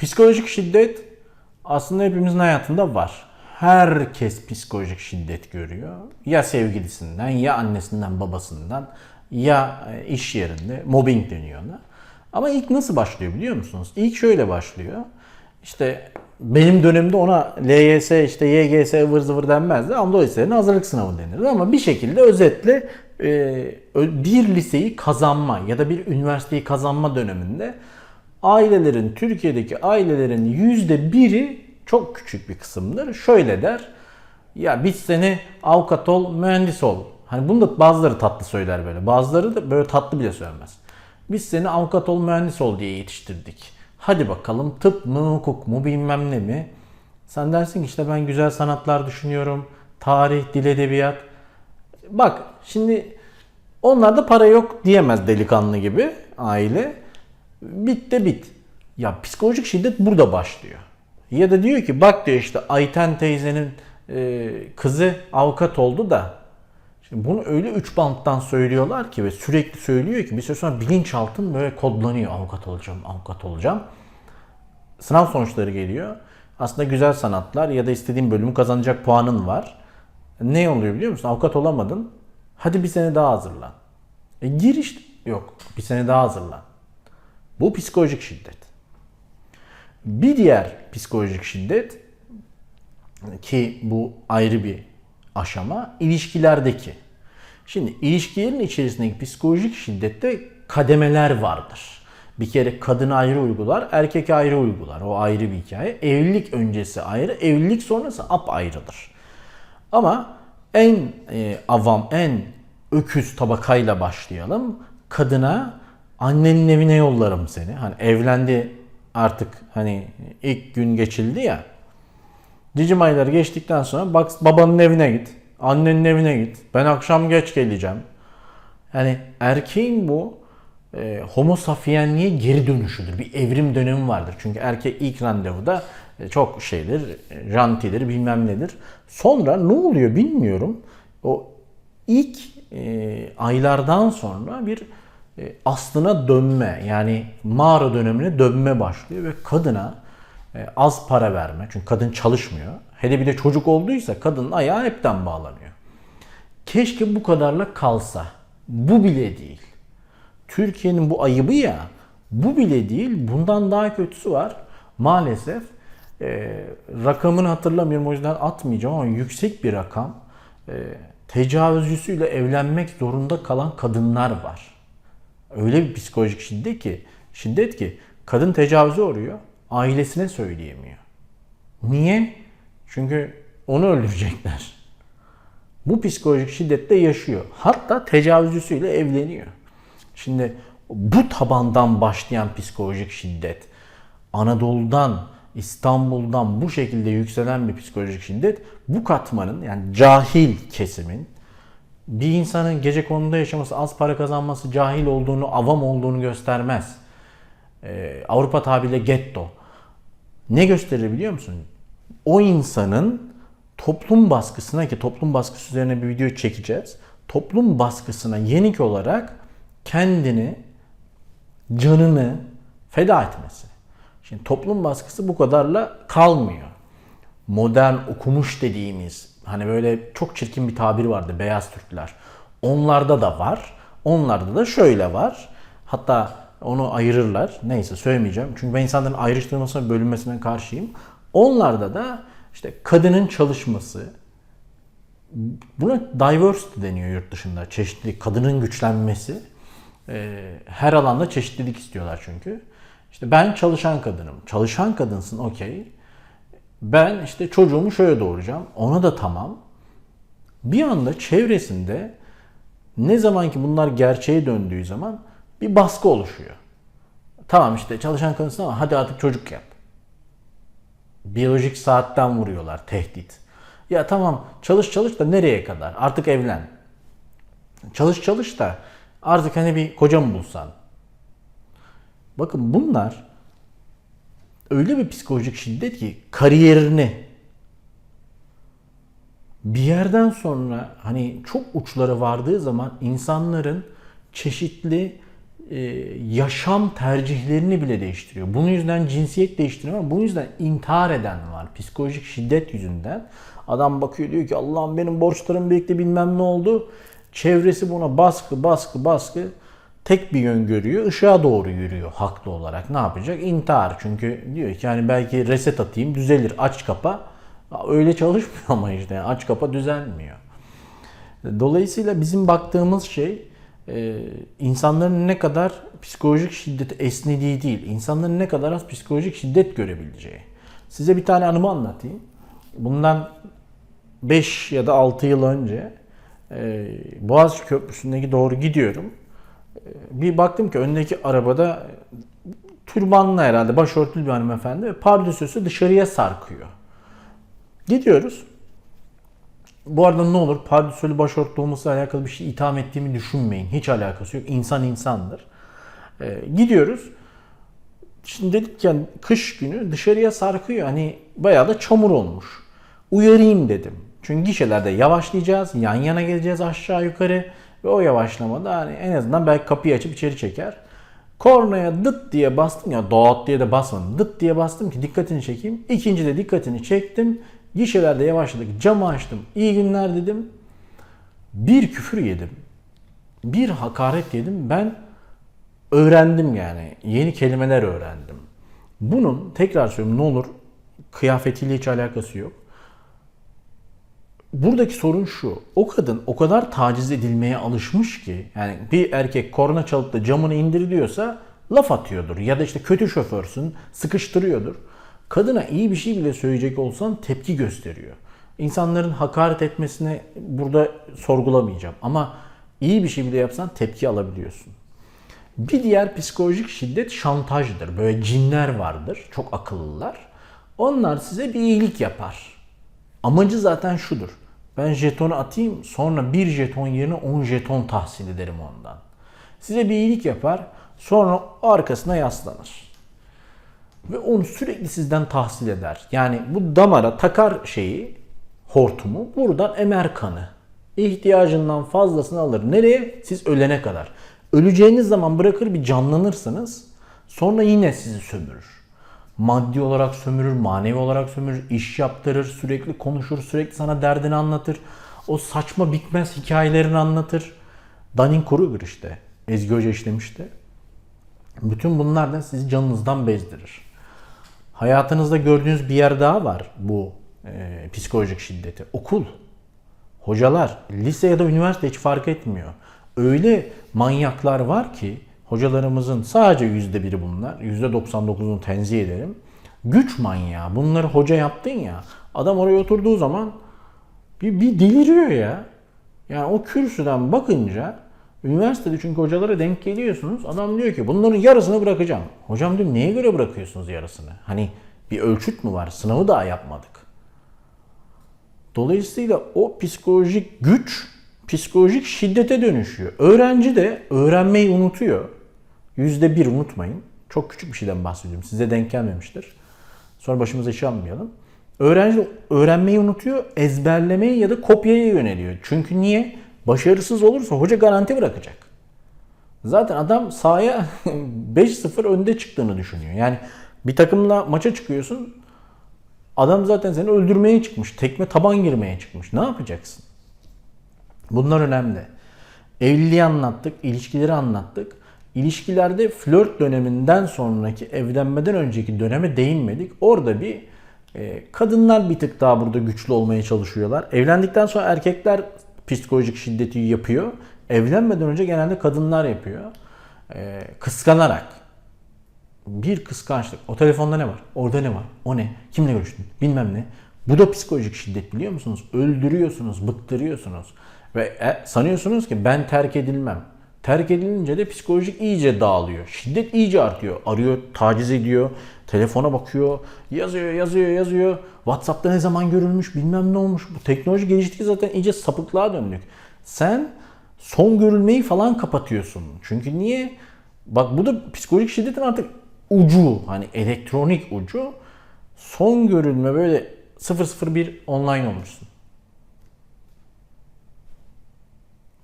Psikolojik şiddet aslında hepimizin hayatında var. Herkes psikolojik şiddet görüyor. Ya sevgilisinden, ya annesinden, babasından, ya e, iş yerinde mobbing deniyor ona. Ama ilk nasıl başlıyor biliyor musunuz? İlk şöyle başlıyor. İşte benim dönemde ona LYS, işte YGS ıvır zıvır denmezdi. Anadolu Liselerine hazırlık sınavı denirdi. Ama bir şekilde özetle e, bir liseyi kazanma ya da bir üniversiteyi kazanma döneminde ailelerin, Türkiye'deki ailelerin yüzde biri çok küçük bir kısımdır. Şöyle der, ya biz seni avukat ol, mühendis ol. Hani bunu da bazıları tatlı söyler böyle. Bazıları da böyle tatlı bile söylemez. Biz seni avukat ol, mühendis ol diye yetiştirdik. Hadi bakalım tıp mı, hukuk mu, bilmem ne mi? Sen dersin ki işte ben güzel sanatlar düşünüyorum. Tarih, dil, edebiyat. Bak şimdi onlarda para yok diyemez delikanlı gibi aile. Bit de bit. Ya psikolojik şiddet burada başlıyor. Ya da diyor ki bak diyor işte Ayten teyzenin e, kızı avukat oldu da Şimdi bunu öyle üç banttan söylüyorlar ki ve sürekli söylüyor ki bir süre sonra bilinçaltın böyle kodlanıyor. Avukat olacağım, avukat olacağım. Sınav sonuçları geliyor. Aslında güzel sanatlar ya da istediğin bölümü kazanacak puanın var. Ne oluyor biliyor musun? Avukat olamadın. Hadi bir sene daha hazırlan. E gir. Yok. Bir sene daha hazırlan. Bu psikolojik şiddet. Bir diğer psikolojik şiddet ki bu ayrı bir aşama ilişkilerdeki. Şimdi ilişkilerin içerisindeki psikolojik şiddette kademeler vardır. Bir kere kadın ayrı uygular, erkek ayrı uygular. O ayrı bir hikaye. Evlilik öncesi ayrı, evlilik sonrası ap ayrıdır. Ama en e, avam, en öküz tabakayla başlayalım. Kadına annenin evine yollarım seni. Hani evlendi artık hani ilk gün geçildi ya. Cicim ayları geçtikten sonra bak babanın evine git. Annenin evine git. Ben akşam geç geleceğim. Yani erkeğin bu e, homo sapienliğe geri dönüşüdür. Bir evrim dönemi vardır. Çünkü erkek ilk randevuda e, çok şeydir, e, jantidir, bilmem nedir. Sonra ne oluyor bilmiyorum. O ilk e, aylardan sonra bir aslına dönme yani mağara dönemine dönme başlıyor ve kadına e, az para verme. Çünkü kadın çalışmıyor. Hele bir de çocuk olduysa kadının ayağı hepten bağlanıyor. Keşke bu kadarla kalsa. Bu bile değil. Türkiye'nin bu ayıbı ya. Bu bile değil. Bundan daha kötüsü var. Maalesef e, rakamını hatırlamıyorum o yüzden atmayacağım ama yüksek bir rakam. E, tecavüzcüsüyle evlenmek zorunda kalan kadınlar var. Öyle bir psikolojik şiddet ki, şiddet ki kadın tecavüze uğruyor, ailesine söyleyemiyor. Niye? Çünkü onu öldürecekler. Bu psikolojik şiddette yaşıyor. Hatta tecavüzcüsüyle evleniyor. Şimdi bu tabandan başlayan psikolojik şiddet, Anadolu'dan, İstanbul'dan bu şekilde yükselen bir psikolojik şiddet, bu katmanın yani cahil kesimin, bir insanın gece konuda yaşaması, az para kazanması, cahil olduğunu, avam olduğunu göstermez. Ee, Avrupa tabiriyle getto. Ne gösterir biliyor musun? O insanın toplum baskısına ki toplum baskısı üzerine bir video çekeceğiz. Toplum baskısına yenik olarak kendini, canını feda etmesi. Şimdi toplum baskısı bu kadarla kalmıyor. Modern okumuş dediğimiz hani böyle çok çirkin bir tabir vardı beyaz Türkler. Onlarda da var. Onlarda da şöyle var. Hatta onu ayırırlar. Neyse söylemeyeceğim. Çünkü ben insanların ayrıştırılmasına bölünmesine karşıyım. Onlarda da işte kadının çalışması, buna diversity deniyor yurt dışında. Çeşitli kadının güçlenmesi. Ee, her alanda çeşitlilik istiyorlar çünkü. İşte ben çalışan kadınım. Çalışan kadınsın okey. Ben işte çocuğumu şöyle doğuracağım. Ona da tamam. Bir anda çevresinde ne zaman ki bunlar gerçeğe döndüğü zaman bir baskı oluşuyor. Tamam işte çalışan kadınsın ama hadi artık çocuk yap. Biyolojik saatten vuruyorlar tehdit. Ya tamam çalış çalış da nereye kadar? Artık evlen. Çalış çalış da artık hani bir koca mı bulsan? Bakın bunlar öyle bir psikolojik şiddet ki kariyerini bir yerden sonra hani çok uçlara vardığı zaman insanların çeşitli e, yaşam tercihlerini bile değiştiriyor. Bunun yüzden cinsiyet değiştiriyor ama bunun yüzden intihar eden var. Psikolojik şiddet yüzünden. Adam bakıyor diyor ki Allah'ım benim borçlarım birlikte bilmem ne oldu. Çevresi buna baskı baskı baskı tek bir yön görüyor. Işığa doğru yürüyor haklı olarak. Ne yapacak? İntihar. Çünkü diyor ki yani belki reset atayım düzelir. Aç kapa. Öyle çalışmıyor ama işte. Yani aç kapa düzelmiyor. Dolayısıyla bizim baktığımız şey e, insanların ne kadar psikolojik şiddet esnediği değil, insanların ne kadar az psikolojik şiddet görebileceği. Size bir tane anımı anlatayım. Bundan 5 ya da 6 yıl önce e, Boğaziçi Köprüsü'ndeki doğru gidiyorum. Bir baktım ki öndeki arabada türbanlı herhalde başörtülü bir hanımefendi ve pardösüsü dışarıya sarkıyor. Gidiyoruz. Bu arada ne olur pardösülü başörtülü olmasıyla alakalı bir şey itham ettiğimi düşünmeyin. Hiç alakası yok. İnsan insandır. Ee, gidiyoruz. Şimdi dedik ya kış günü dışarıya sarkıyor. Hani bayağı da çamur olmuş. Uyarayım dedim. Çünkü gişelerde yavaşlayacağız. Yan yana geleceğiz aşağı yukarı. Ve o yavaşlamada hani en azından belki kapıyı açıp içeri çeker. Kornaya dıt diye bastım ya dağıt diye de basmadım. Dıt diye bastım ki dikkatini çekeyim. İkinci de dikkatini çektim. Gişelerde yavaşladık. Camı açtım. İyi günler dedim. Bir küfür yedim. Bir hakaret yedim. Ben öğrendim yani. Yeni kelimeler öğrendim. Bunun tekrar söylüyorum ne olur kıyafetiyle hiç alakası yok. Buradaki sorun şu. O kadın o kadar taciz edilmeye alışmış ki yani bir erkek korna çalıp da camını indir diyorsa laf atıyordur. Ya da işte kötü şoförsün sıkıştırıyordur. Kadına iyi bir şey bile söyleyecek olsan tepki gösteriyor. İnsanların hakaret etmesine burada sorgulamayacağım. Ama iyi bir şey bile yapsan tepki alabiliyorsun. Bir diğer psikolojik şiddet şantajdır. Böyle cinler vardır. Çok akıllılar. Onlar size bir iyilik yapar. Amacı zaten şudur. Ben jetonu atayım sonra bir jeton yerine 10 jeton tahsil ederim ondan. Size bir iyilik yapar sonra arkasına yaslanır. Ve onu sürekli sizden tahsil eder. Yani bu damara takar şeyi, hortumu buradan emer kanı. İhtiyacından fazlasını alır. Nereye? Siz ölene kadar. Öleceğiniz zaman bırakır bir canlanırsınız. Sonra yine sizi sömürür. Maddi olarak sömürür, manevi olarak sömürür, iş yaptırır, sürekli konuşur, sürekli sana derdini anlatır. O saçma bitmez hikayelerini anlatır. Dunning-Kruger işte. Ezgi Hoca işlemişti. Bütün bunlar da sizi canınızdan bezdirir. Hayatınızda gördüğünüz bir yer daha var bu e, psikolojik şiddeti. Okul, hocalar, lise ya da üniversite hiç fark etmiyor. Öyle manyaklar var ki hocalarımızın sadece yüzde biri bunlar. Yüzde 99'unu tenzih ederim. Güç manyağı. Bunları hoca yaptın ya. Adam oraya oturduğu zaman bir, bir deliriyor ya. Yani o kürsüden bakınca üniversitede çünkü hocalara denk geliyorsunuz. Adam diyor ki bunların yarısını bırakacağım. Hocam diyor neye göre bırakıyorsunuz yarısını? Hani bir ölçüt mü var? Sınavı daha yapmadık. Dolayısıyla o psikolojik güç psikolojik şiddete dönüşüyor. Öğrenci de öğrenmeyi unutuyor. Yüzde bir unutmayın. Çok küçük bir şeyden bahsediyorum. Size denk gelmemiştir. Sonra başımıza iş almayalım. Öğrenci öğrenmeyi unutuyor, ezberlemeyi ya da kopyaya yöneliyor. Çünkü niye? Başarısız olursa hoca garanti bırakacak. Zaten adam sahaya 5-0 önde çıktığını düşünüyor. Yani bir takımla maça çıkıyorsun. Adam zaten seni öldürmeye çıkmış. Tekme taban girmeye çıkmış. Ne yapacaksın? Bunlar önemli. Evliliği anlattık, ilişkileri anlattık. İlişkilerde flört döneminden sonraki evlenmeden önceki döneme değinmedik. Orada bir e, kadınlar bir tık daha burada güçlü olmaya çalışıyorlar. Evlendikten sonra erkekler psikolojik şiddeti yapıyor. Evlenmeden önce genelde kadınlar yapıyor. E, kıskanarak. Bir kıskançlık. O telefonda ne var? Orada ne var? O ne? Kimle görüştün? Bilmem ne. Bu da psikolojik şiddet biliyor musunuz? Öldürüyorsunuz, bıktırıyorsunuz. Ve e, sanıyorsunuz ki ben terk edilmem. Terk edilince de psikolojik iyice dağılıyor. Şiddet iyice artıyor. Arıyor, taciz ediyor, telefona bakıyor, yazıyor, yazıyor, yazıyor. WhatsApp'ta ne zaman görülmüş, bilmem ne olmuş. Bu teknoloji geliştikçe zaten iyice sapıklığa döndük. Sen son görülmeyi falan kapatıyorsun. Çünkü niye? Bak bu da psikolojik şiddetin artık ucu, hani elektronik ucu. Son görülme böyle 001 online olmuşsun.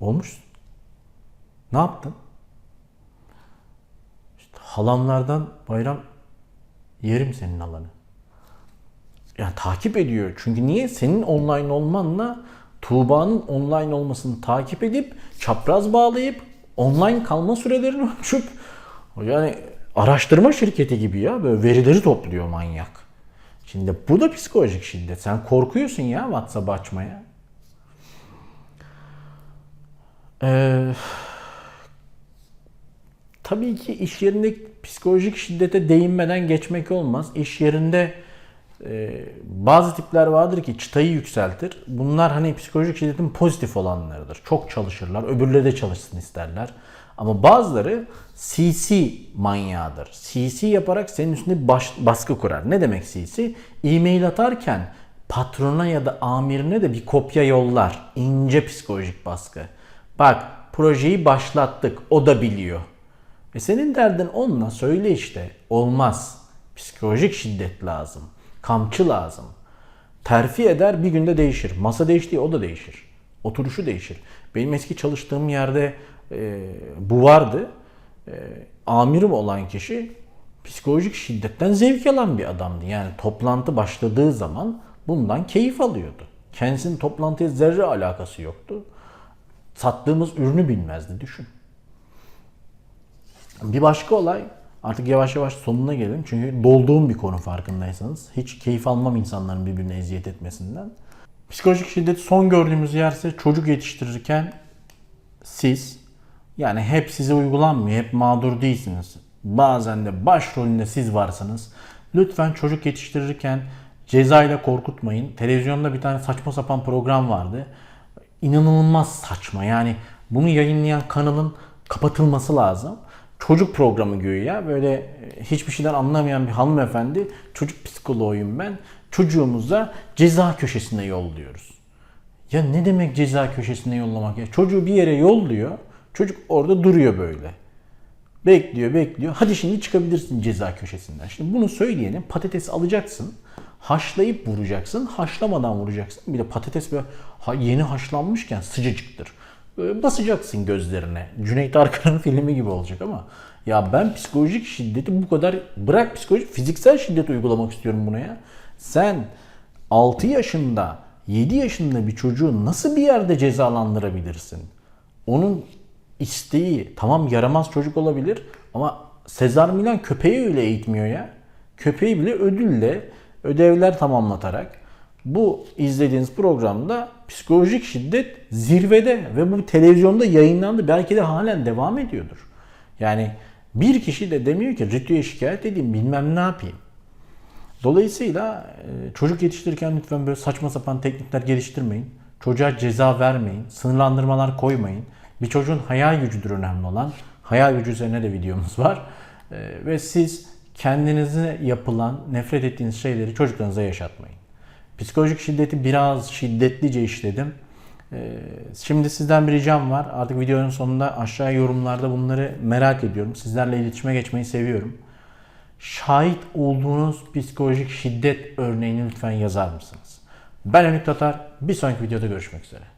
Olmuşsun. Ne yaptın? halamlardan bayram yerim senin alanı. Yani takip ediyor. Çünkü niye? Senin online olmanla Tuğba'nın online olmasını takip edip çapraz bağlayıp online kalma sürelerini ölçüp yani araştırma şirketi gibi ya böyle verileri topluyor manyak. Şimdi bu da psikolojik şiddet. Sen korkuyorsun ya WhatsApp açmaya. Ee, tabii ki iş yerinde psikolojik şiddete değinmeden geçmek olmaz. İş yerinde e, bazı tipler vardır ki çıtayı yükseltir. Bunlar hani psikolojik şiddetin pozitif olanlarıdır. Çok çalışırlar, öbürleri de çalışsın isterler. Ama bazıları CC manyağıdır. CC yaparak senin üstünde baş, baskı kurar. Ne demek CC? E-mail atarken patrona ya da amirine de bir kopya yollar. İnce psikolojik baskı. Bak projeyi başlattık o da biliyor. E senin derdin onunla söyle işte. Olmaz. Psikolojik şiddet lazım. Kamçı lazım. Terfi eder bir günde değişir. Masa değiştiği o da değişir. Oturuşu değişir. Benim eski çalıştığım yerde e, bu vardı. E, amirim olan kişi psikolojik şiddetten zevk alan bir adamdı. Yani toplantı başladığı zaman bundan keyif alıyordu. Kendisinin toplantıya zerre alakası yoktu. Sattığımız ürünü bilmezdi düşün. Bir başka olay artık yavaş yavaş sonuna gelelim. Çünkü dolduğum bir konu farkındaysanız. Hiç keyif almam insanların birbirine eziyet etmesinden. Psikolojik şiddet son gördüğümüz yerse çocuk yetiştirirken siz yani hep size uygulanmıyor, hep mağdur değilsiniz. Bazen de başrolünde siz varsınız. Lütfen çocuk yetiştirirken cezayla korkutmayın. Televizyonda bir tane saçma sapan program vardı. İnanılmaz saçma. Yani bunu yayınlayan kanalın kapatılması lazım. Çocuk programı güya böyle hiçbir şeyden anlamayan bir hanımefendi çocuk psikoloğuyum ben. Çocuğumuza ceza köşesine yolluyoruz. Ya ne demek ceza köşesine yollamak ya? Çocuğu bir yere yolluyor. Çocuk orada duruyor böyle. Bekliyor, bekliyor. Hadi şimdi çıkabilirsin ceza köşesinden. Şimdi bunu söyleyene patates alacaksın. Haşlayıp vuracaksın. Haşlamadan vuracaksın. Bir de patates böyle yeni haşlanmışken sıcacıktır. Basacaksın gözlerine. Cüneyt Arkın'ın filmi gibi olacak ama ya ben psikolojik şiddeti bu kadar bırak psikolojik fiziksel şiddet uygulamak istiyorum buna ya. Sen 6 yaşında 7 yaşında bir çocuğu nasıl bir yerde cezalandırabilirsin? Onun isteği tamam yaramaz çocuk olabilir ama Sezar Milan köpeği öyle eğitmiyor ya. Köpeği bile ödülle ödevler tamamlatarak bu izlediğiniz programda psikolojik şiddet zirvede ve bu televizyonda yayınlandı. Belki de halen devam ediyordur. Yani bir kişi de demiyor ki Rütü'ye şikayet edeyim bilmem ne yapayım. Dolayısıyla e, çocuk yetiştirirken lütfen böyle saçma sapan teknikler geliştirmeyin. Çocuğa ceza vermeyin. Sınırlandırmalar koymayın. Bir çocuğun hayal gücüdür önemli olan. Hayal gücü üzerine de videomuz var. E, Ve siz kendinize yapılan, nefret ettiğiniz şeyleri çocuklarınıza yaşatmayın. Psikolojik şiddeti biraz şiddetlice işledim. E, Şimdi sizden bir ricam var. Artık videonun sonunda aşağı yorumlarda bunları merak ediyorum. Sizlerle iletişime geçmeyi seviyorum şahit olduğunuz psikolojik şiddet örneğini lütfen yazar mısınız? Ben Ümit Tatar. Bir sonraki videoda görüşmek üzere.